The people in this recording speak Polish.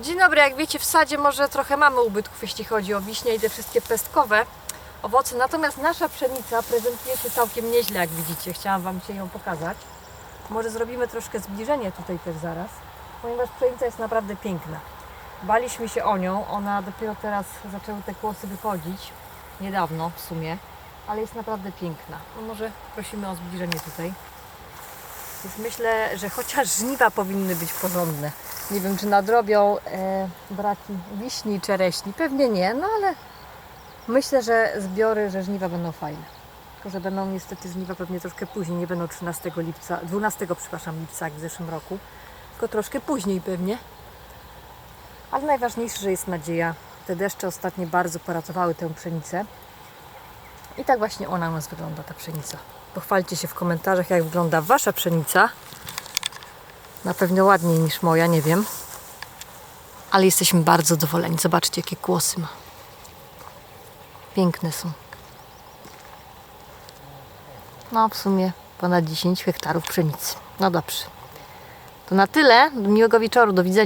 Dzień dobry, jak wiecie w sadzie może trochę mamy ubytków jeśli chodzi o wiśnie i te wszystkie pestkowe owoce, natomiast nasza pszenica prezentuje się całkiem nieźle jak widzicie, chciałam Wam dzisiaj ją pokazać. Może zrobimy troszkę zbliżenie tutaj też zaraz, ponieważ pszenica jest naprawdę piękna. Baliśmy się o nią, ona dopiero teraz zaczęły te kłosy wychodzić, niedawno w sumie, ale jest naprawdę piękna. No może prosimy o zbliżenie tutaj. Więc myślę, że chociaż żniwa powinny być porządne. Nie wiem, czy nadrobią e, braki wiśni i czereśni. Pewnie nie, no ale myślę, że zbiory, że żniwa będą fajne. Tylko, że będą niestety żniwa pewnie troszkę później. Nie będą 13 lipca, 12, przepraszam, lipca jak w zeszłym roku. Tylko troszkę później pewnie. Ale najważniejsze, że jest nadzieja. Te deszcze ostatnie bardzo poratowały tę pszenicę. I tak właśnie ona u nas wygląda, ta pszenica. Pochwalcie się w komentarzach, jak wygląda Wasza pszenica. Na pewno ładniej niż moja, nie wiem. Ale jesteśmy bardzo zadowoleni. Zobaczcie, jakie kłosy ma. Piękne są. No, w sumie ponad 10 hektarów pszenicy. No dobrze. To na tyle. Miłego wieczoru. Do widzenia.